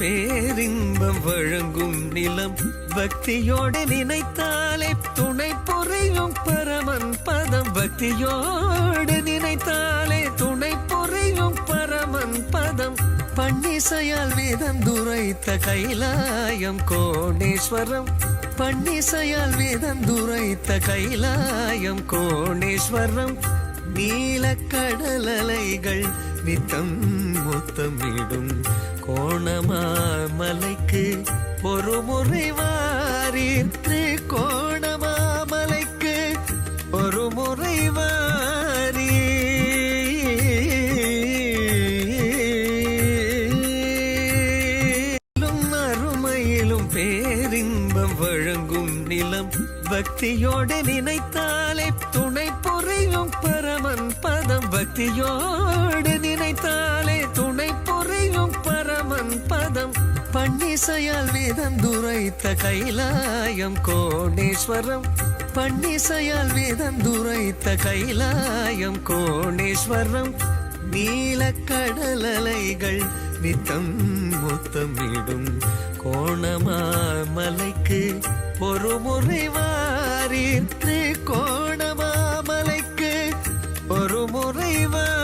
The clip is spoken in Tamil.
பேரின்பம் வழங்கும் நிலம் பக்தியோடு நினைத்தாலே துணை புரியும் பரமன் பதம். பக்தியோடு நினைத்தாலே துணை புரியும் பரமன் பதம். பன்னிசையால் வேதந்துரைத்த கைலாயம் கோணேஸ்வரம். பன்னிசையால் வேதந்துரைத்த கைலாயம் கோணேஸ்வரம். நீலக்கடலலைகள் நித்தம் முத்தமிடும் கோணமாமலைக்கு ஒரு முறை வாரீர்த்து கோணமாமலைக்கு ஒரு முறை வாரீரும் அருமையிலும் பேரின்பம் வழங்கும் நிலம் பக்தியோடு நினைத்தாலே துணை புரியும் பரமன் பதம் பக்தியோடு பன்னிசையால் வேதந்துரைத்த கைலாயம் கோணேஸ்வரம் பன்னிசையால் வேதந்துரைத்த கைலாயம் கோணேஸ்வரம் நீலக்கடலைகள் நித்தம் முத்தமிடும் கோணமாமலைக்கு பொறுமுறை வாரீர். கோணமாமலைக்கு பொறுமுறை வாரி